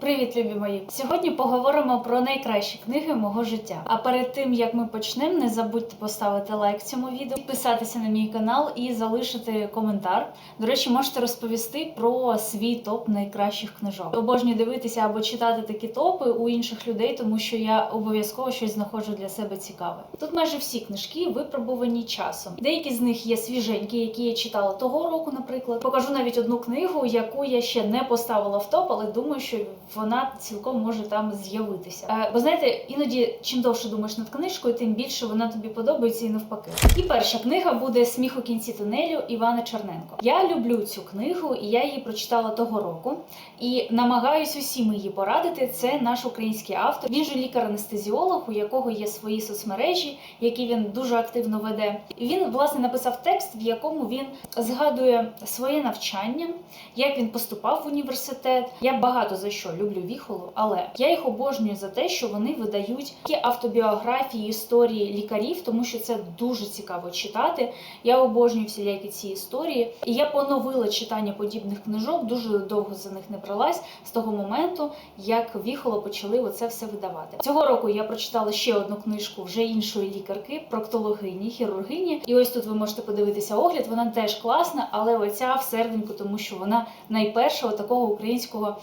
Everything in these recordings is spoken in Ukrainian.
Привіт, любі мої! Сьогодні поговоримо про найкращі книги мого життя. А перед тим як ми почнемо, не забудьте поставити лайк цьому відео, підписатися на мій канал і залишити коментар. До речі, можете розповісти про свій топ найкращих книжок. Обожнюю дивитися або читати такі топи у інших людей, тому що я обов'язково щось знаходжу для себе цікаве. Тут майже всі книжки випробувані часом. Деякі з них є свіженькі, які я читала того року, наприклад. Покажу навіть одну книгу, яку я ще не поставила в топ, але думаю, що вона цілком може там з'явитися. Е, бо знаєте, іноді чим довше думаєш над книжкою, тим більше вона тобі подобається і навпаки. І перша книга буде Сміх у кінці тунелю Івана Черненко. Я люблю цю книгу, і я її прочитала того року. І намагаюсь усім її порадити. Це наш український автор. Він же лікар-анестезіолог, у якого є свої соцмережі, які він дуже активно веде. Він власне написав текст, в якому він згадує своє навчання, як він поступав в університет. Я багато за що люблю віхолу, але я їх обожнюю за те, що вони видають такі автобіографії, історії лікарів, тому що це дуже цікаво читати. Я обожнюю всілякі ці історії. І я поновила читання подібних книжок, дуже довго за них не бралась з того моменту, як віхоло почали оце все видавати. Цього року я прочитала ще одну книжку вже іншої лікарки, проктологині, хірургині. І ось тут ви можете подивитися огляд. Вона теж класна, але оця всерединку, тому що вона найперша такого українського е,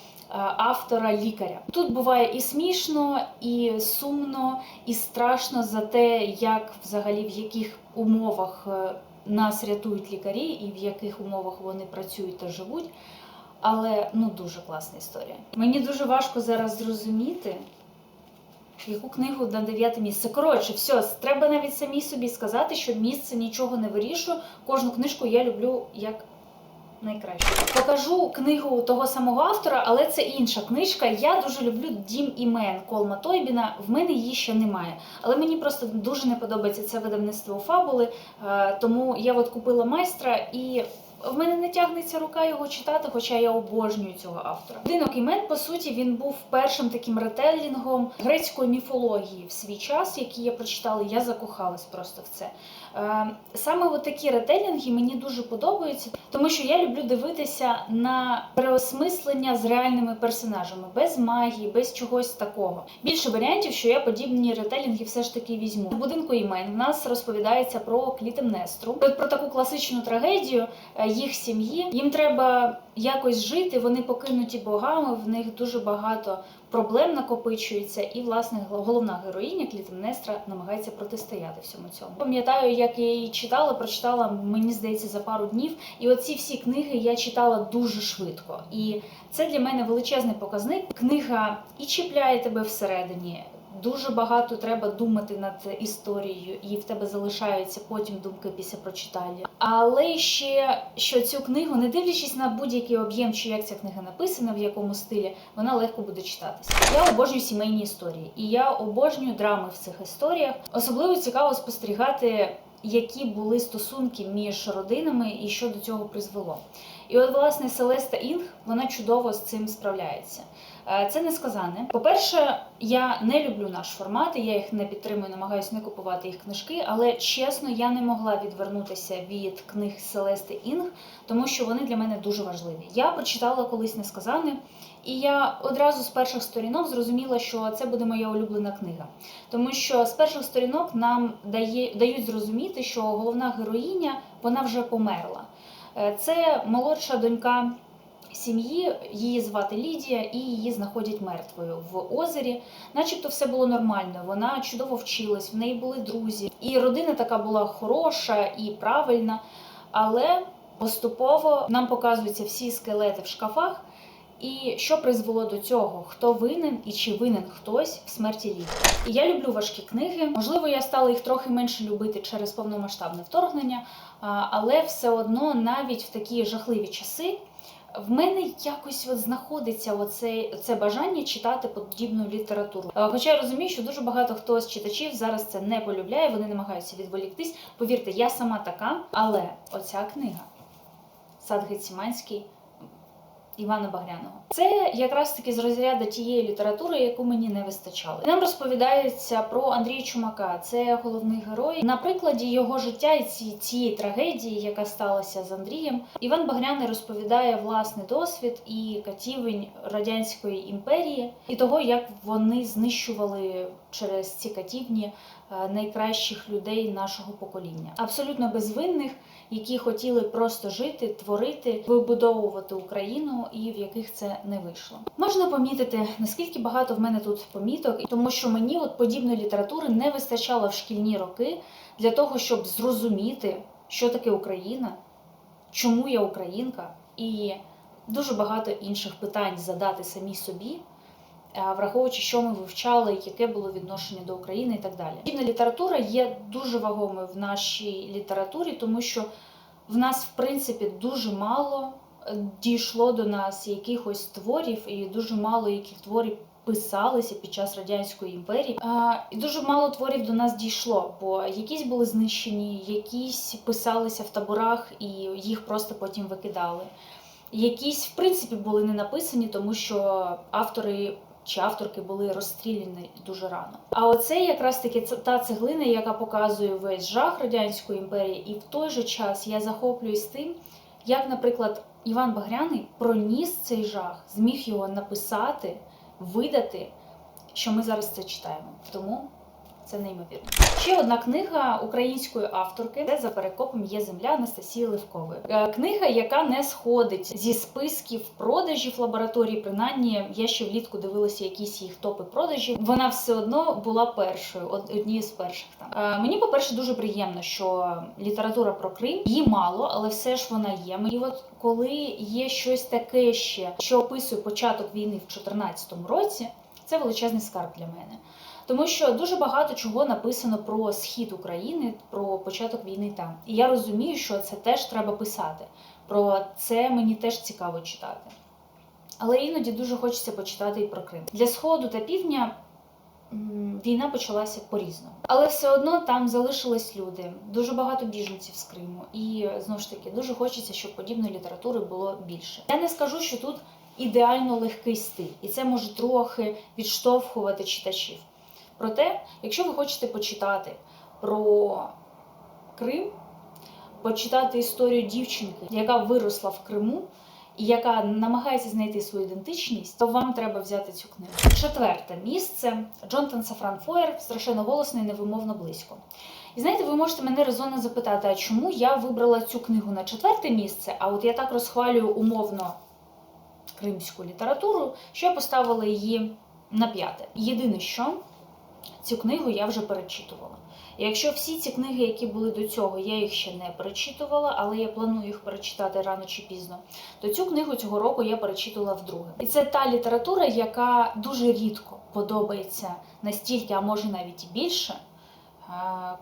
автора лікаря. Тут буває і смішно, і сумно, і страшно за те, як взагалі в яких умовах е, нас рятують лікарі, і в яких умовах вони працюють та живуть. Але ну дуже класна історія. Мені дуже важко зараз зрозуміти, яку книгу на дев'яте місце. Коротше, все, треба навіть самій собі сказати, що місце нічого не вирішує. Кожну книжку я люблю як найкраще. Покажу книгу того самого автора, але це інша книжка. Я дуже люблю Дім імен Колма Тойбіна. В мене її ще немає. Але мені просто дуже не подобається це видавництво фабули. е, Тому я от купила майстра і. В мене не тягнеться рука його читати, хоча я обожнюю цього автора. Будинок імен, по суті, він був першим таким ретелінгом грецької міфології в свій час, який я прочитала. Я закохалась просто в це. Е, Саме от такі ретелінги мені дуже подобаються, тому що я люблю дивитися на переосмислення з реальними персонажами, без магії, без чогось такого. Більше варіантів, що я подібні ретелінги все ж таки візьму. В будинку імен в нас розповідається про Клітемнестру, про таку класичну трагедію е, їх сім'ї. Їм треба якось жити. Вони покинуті богами. В них дуже багато проблем накопичується, і власне головна героїня Клітемнестра намагається протистояти всьому цьому. Пам'ятаю, як я її читала, прочитала мені здається за пару днів. І оці всі книги я читала дуже швидко. І це для мене величезний показник. Книга і чіпляє тебе всередині. Дуже багато треба думати над історією, і в тебе залишаються потім думки після прочитання. Але ще що цю книгу, не дивлячись на будь-який об'єм, чи як ця книга написана, в якому стилі, вона легко буде читатися. Я обожнюю сімейні історії, і я обожнюю драми в цих історіях. Особливо цікаво спостерігати, які були стосунки між родинами і що до цього призвело. І от, власне, Селеста Інг вона чудово з цим справляється. Е, Це не сказане. По-перше, я не люблю наш формат, я їх не підтримую, намагаюся не купувати їх книжки, але чесно, я не могла відвернутися від книг Селести Інг, тому що вони для мене дуже важливі. Я прочитала колись несказане, і я одразу з перших сторінок зрозуміла, що це буде моя улюблена книга. Тому що з перших сторінок нам дає, дають зрозуміти, що головна героїня вона вже померла. Е, Це молодша донька сім'ї, її звати Лідія, і її знаходять мертвою в озері. Начебто все було нормально. Вона чудово вчилась, в неї були друзі. І родина така була хороша і правильна. Але поступово нам показуються всі скелети в шкафах. І що призвело до цього? Хто винен і чи винен хтось в смерті Лідії? І я люблю важкі книги. Можливо, я стала їх трохи менше любити через повномасштабне вторгнення, але все одно навіть в такі жахливі часи в мене якось от знаходиться оце, це бажання читати подібну літературу. Е, Хоча я розумію, що дуже багато хто з читачів зараз це не полюбляє, вони намагаються відволіктись. Повірте, я сама така, але оця книга Сад Геціманський Івана Багряного. Це якраз таки з розряду тієї літератури, яку мені не вистачало. Нам розповідається про Андрія Чумака, це головний герой. На прикладі його життя і ці, цієї трагедії, яка сталася з Андрієм, Іван Багряний розповідає власний досвід і катівень радянської імперії, і того, як вони знищували через ці катівні е, найкращих людей нашого покоління, абсолютно безвинних, які хотіли просто жити, творити, вибудовувати Україну, і в яких це не вийшло. Можна помітити, наскільки багато в мене тут поміток, тому що мені от подібної літератури не вистачало в шкільні роки для того, щоб зрозуміти, що таке Україна, чому я українка, і дуже багато інших питань задати самій собі. А, Враховуючи, що ми вивчали, яке було відношення до України і так далі. Подібна література є дуже вагомою в нашій літературі, тому що в нас, в принципі, дуже мало е, дійшло до нас якихось творів, і дуже мало яких творів писалися під час радянської імперії. А, і дуже мало творів до нас дійшло, бо якісь були знищені, якісь писалися в таборах і їх просто потім викидали. Якісь, в принципі, були не написані, тому що автори чи авторки були розстріляні дуже рано. А оце якраз таки та цеглина, яка показує весь жах радянської імперії, і в той же час я захоплююсь тим, як, наприклад, Іван Багряний проніс цей жах, зміг його написати, видати, що ми зараз це читаємо. Тому це неймовірно. Ще одна книга української авторки, де за перекопом є земля Анастасії Левкової. Е, Книга, яка не сходить зі списків продажів лабораторії. Принаймні, я ще влітку дивилася якісь їх топи продажів. Вона все одно була першою, однією з перших там. Е, Мені, по-перше, дуже приємно, що література про Крим її мало, але все ж вона є. І от коли є щось таке ще, що описує початок війни в 2014 році, це величезний скарб для мене. Тому що дуже багато чого написано про схід України, про початок війни там. І я розумію, що це теж треба писати. Про це мені теж цікаво читати. Але іноді дуже хочеться почитати і про Крим. Для Сходу та Півдня війна почалася по-різному. Але все одно там залишились люди, дуже багато біженців з Криму. І знову ж таки, дуже хочеться, щоб подібної літератури було більше. Я не скажу, що тут ідеально легкий стиль, і це може трохи відштовхувати читачів. Проте, якщо ви хочете почитати про Крим, почитати історію дівчинки, яка виросла в Криму і яка намагається знайти свою ідентичність, то вам треба взяти цю книгу. Четверте місце Джонатан Сафран Фоєр страшенно голосно і невимовно близько. І знаєте, ви можете мене резонно запитати, а чому я вибрала цю книгу на четверте місце, а от я так розхвалюю умовно кримську літературу, що я поставила її на п'яте. Єдине, що цю книгу я вже перечитувала. Якщо всі ці книги, які були до цього, я їх ще не перечитувала, але я планую їх перечитати рано чи пізно, то цю книгу цього року я перечитувала вдруге. І це та література, яка дуже рідко подобається настільки, а може навіть і більше.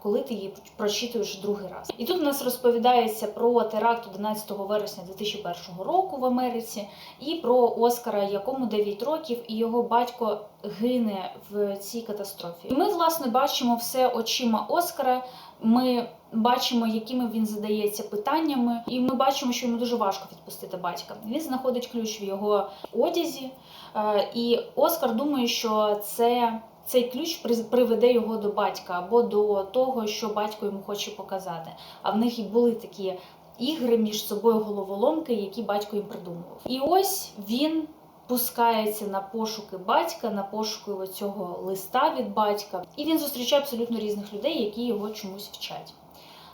Коли ти її прочитуєш другий раз, і тут у нас розповідається про теракт 11 вересня 2001 року в Америці, і про Оскара, якому 9 років, і його батько гине в цій катастрофі. І ми, власне, бачимо все очима Оскара. Ми бачимо, якими він задається питаннями, і ми бачимо, що йому дуже важко відпустити батька. Він знаходить ключ в його одязі, е, і Оскар думає, що це. Цей ключ приведе його до батька або до того, що батько йому хоче показати. А в них і були такі ігри між собою головоломки, які батько їм придумував. І ось він пускається на пошуки батька, на пошуки цього листа від батька, і він зустрічає абсолютно різних людей, які його чомусь вчать.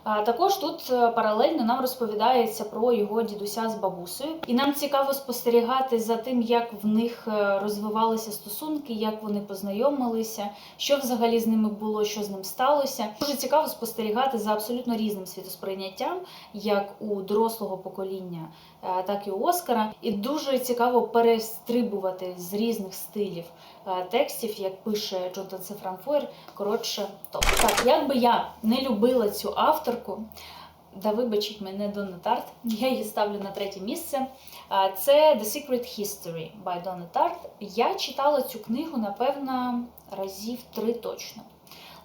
А також тут е, паралельно нам розповідається про його дідуся з бабусею, і нам цікаво спостерігати за тим, як в них е, розвивалися стосунки, як вони познайомилися, що взагалі з ними було, що з ним сталося. Дуже цікаво спостерігати за абсолютно різним світосприйняттям, як у дорослого покоління, так і Оскара. І дуже цікаво перестрибувати з різних стилів е, текстів, як пише Джонатан Сефран. Коротше, топ. Так, як би я не любила цю авторку, да вибачить мене Донна Тарт, я її ставлю на третє місце. Це The Secret History by Donna Tartt. Я читала цю книгу, напевно, разів три точно.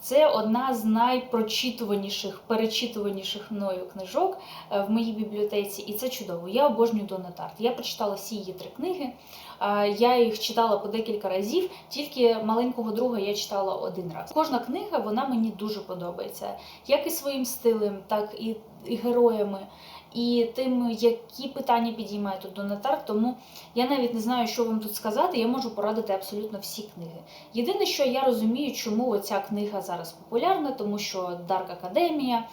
Це одна з найпрочитуваніших, перечитуваніших мною книжок е, в моїй бібліотеці, і це чудово. Я обожнюю Донна Тарт. Я прочитала всі її три книги. Е, Я їх читала по декілька разів, тільки маленького друга я читала один раз. Кожна книга вона мені дуже подобається, як і своїм стилем, так і, і героями, і тим, які питання підіймає тут Донатар. Тому я навіть не знаю, що вам тут сказати. Я можу порадити абсолютно всі книги. Єдине, що я розумію, чому оця книга зараз популярна, тому що Дарк Академія,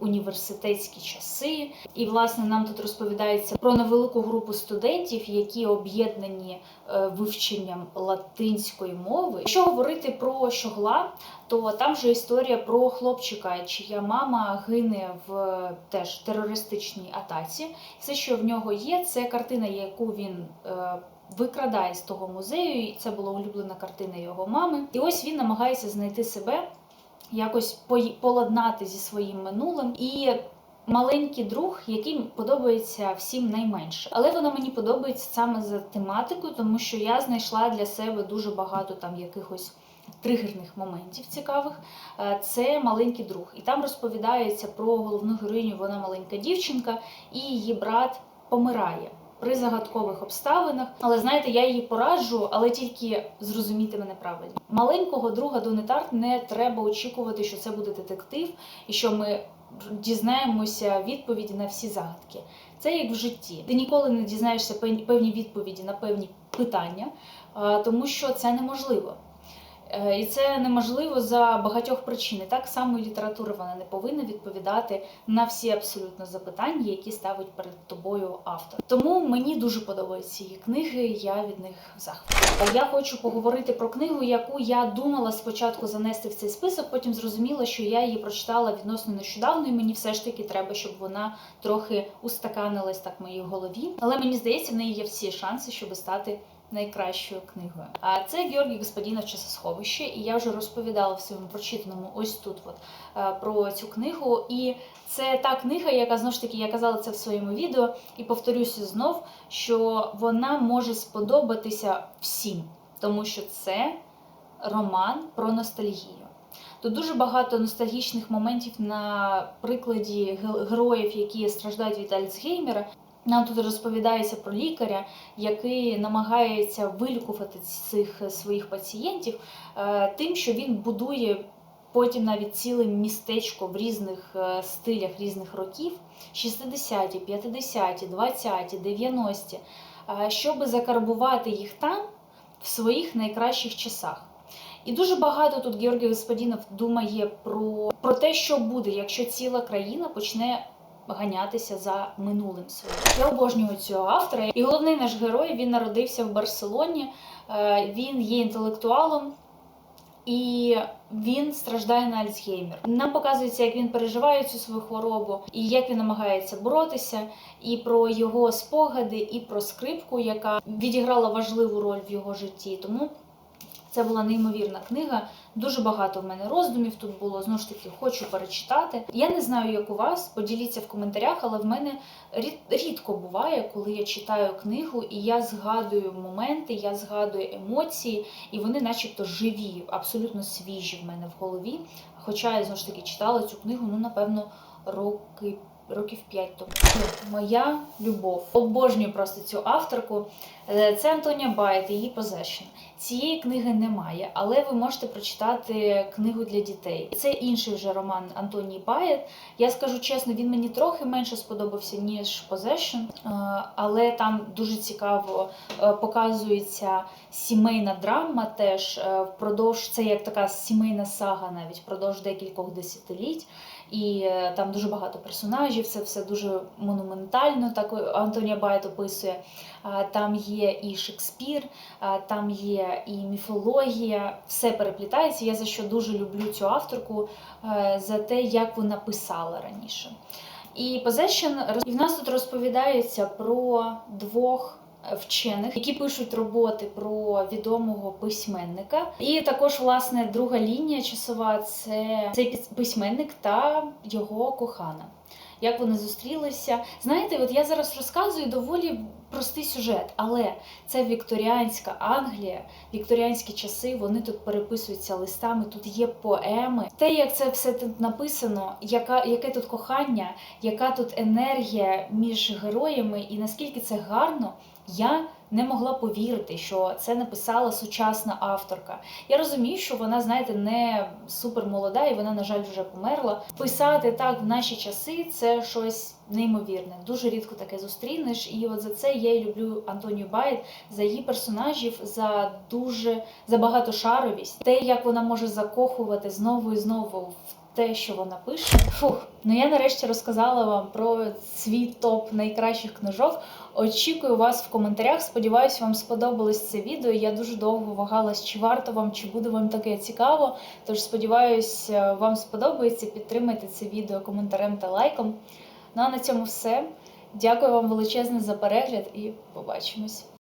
університетські часи. І власне нам тут розповідається про невелику групу студентів, які об'єднані е, вивченням латинської мови. Якщо говорити про щогла, то там же історія про хлопчика, чия мама гине в теж терористичній атаці. Все, що в нього є, це картина, яку він. е, Викрадає з того музею, і це була улюблена картина його мами. І ось він намагається знайти себе, якось поладнати зі своїм минулим. І маленький друг, який подобається всім найменше. Але вона мені подобається саме за тематикою, тому що я знайшла для себе дуже багато там якихось. Тригерних моментів цікавих Е, це маленький друг, і там розповідається про головну героїню. Вона маленька дівчинка, і її брат помирає при загадкових обставинах. Але знаєте, я її пораджу, але тільки зрозуміти мене правильно. Маленького друга Донетарт не треба очікувати, що це буде детектив, і що ми дізнаємося відповіді на всі загадки. Це як в житті. Ти ніколи не дізнаєшся певні- відповіді на певні питання, тому що це неможливо. Е, І це неможливо за багатьох причин. І Так само література вона не повинна відповідати на всі абсолютно запитання, які ставить перед тобою автор. Тому мені дуже подобаються її книги. Я від них в захваті. Я хочу поговорити про книгу, яку я думала спочатку занести в цей список. Потім зрозуміла, що я її прочитала відносно нещодавно, і мені все ж таки треба, щоб вона трохи устаканилась так в моїй голові. Але мені здається, в неї є всі шанси, щоб стати найкращою книгою. А це Георгій Господінов часосховище, і я вже розповідала в своєму прочитаному ось тут от, е, про цю книгу. І це та книга, яка знову ж таки я казала це в своєму відео, і повторюся знов, що вона може сподобатися всім, тому що це роман про ностальгію. Тут дуже багато ностальгічних моментів на прикладі героїв, які страждають від Альцгеймера. Нам тут розповідається про лікаря, який намагається вилікувати цих своїх пацієнтів е, тим, що він будує потім навіть ціле містечко в різних е, стилях різних років: 60-ті, 50-ті, 20-ті, 90-ті, е, щоб закарбувати їх там в своїх найкращих часах. І дуже багато тут Георгій Господінов думає про, про те, що буде, якщо ціла країна почне ганятися за минулим своїм. Я обожнюю цього автора. І головний наш герой він народився в Барселоні. Е, Він є інтелектуалом. І він страждає на Альцгеймер. Нам показується, як він переживає цю свою хворобу, і як він намагається боротися, і про його спогади, і про скрипку, яка відіграла важливу роль в його житті. Тому це була неймовірна книга. Дуже багато в мене роздумів тут було. Знову ж таки, хочу перечитати. Я не знаю, як у вас. Поділіться в коментарях, але в мене рідко буває, коли я читаю книгу і я згадую моменти, я згадую емоції, і вони, начебто, живі, абсолютно свіжі в мене в голові. Хоча я знову ж таки читала цю книгу, ну напевно, роки. Років 5 тому. Моя любов. Обожнюю просто цю авторку. Е, Це Антонія Байт, її Possession. Цієї книги немає, але ви можете прочитати книгу для дітей. Це інший вже роман Антонії Байет. Я скажу чесно, він мені трохи менше сподобався, ніж Possession, е, але там дуже цікаво е, показується сімейна драма. Теж впродовж це як така сімейна сага, навіть впродовж декількох десятиліть. І е, там дуже багато персонажів, це все дуже монументально. Так Антонія Байт описує. Там є і Шекспір, там є і міфологія, все переплітається. Я за що дуже люблю цю авторку е, за те, як вона писала раніше. І Possession, і в нас тут розповідається про двох е, вчених, які пишуть роботи про відомого письменника. І також, власне, друга лінія часова це цей пис- письменник та його кохана. як вони зустрілися. Знаєте, от я зараз розказую доволі простий сюжет, але це вікторіанська Англія, вікторіанські часи. Вони тут переписуються листами, тут є поеми. Те, як це все тут написано, яка яке тут кохання, яка тут енергія між героями, і наскільки це гарно, я не могла повірити, що це написала сучасна авторка. Я розумію, що вона, знаєте, не супер молода, і вона, на жаль, вже померла. Писати так в наші часи це щось неймовірне. Дуже рідко таке зустрінеш. І от за це я і люблю Антонію Байт, за її персонажів, за дуже за багатошаровість, те, як вона може закохувати знову і знову в. Те, що вона пише, фух. Ну я нарешті розказала вам про свій топ найкращих книжок. Очікую вас в коментарях. Сподіваюсь, вам сподобалось це відео. Я дуже довго вагалась, чи варто вам, чи буде вам таке цікаво. Тож сподіваюсь, е, вам сподобається. Підтримайте це відео коментарем та лайком. Ну а на цьому все. Дякую вам величезне за перегляд і побачимось.